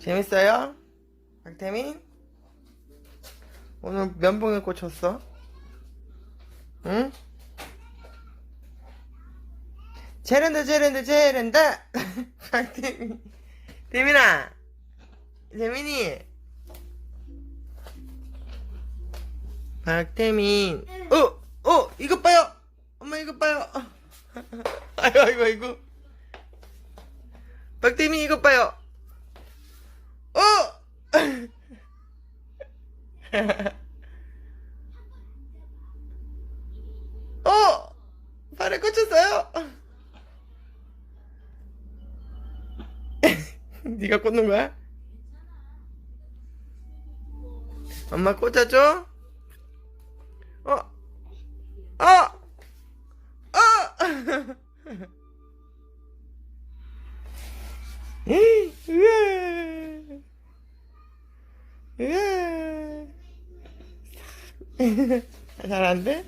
재밌어요? 박태민? 오늘 면봉에 꽂혔어? 응? 제랜다 제랜다 제랜다 박태민 태민아 태민이 박태민 어! 어! 이것 봐요! 엄마 이것 봐요 아이고 아이고 아이고 박태민 이것 봐요 어! 어! 발에 꽂혔어요? 네가 꽂는 거야? 엄마 꽂아줘? 어? 어! 어! 으아! 으아! 잘 안 돼?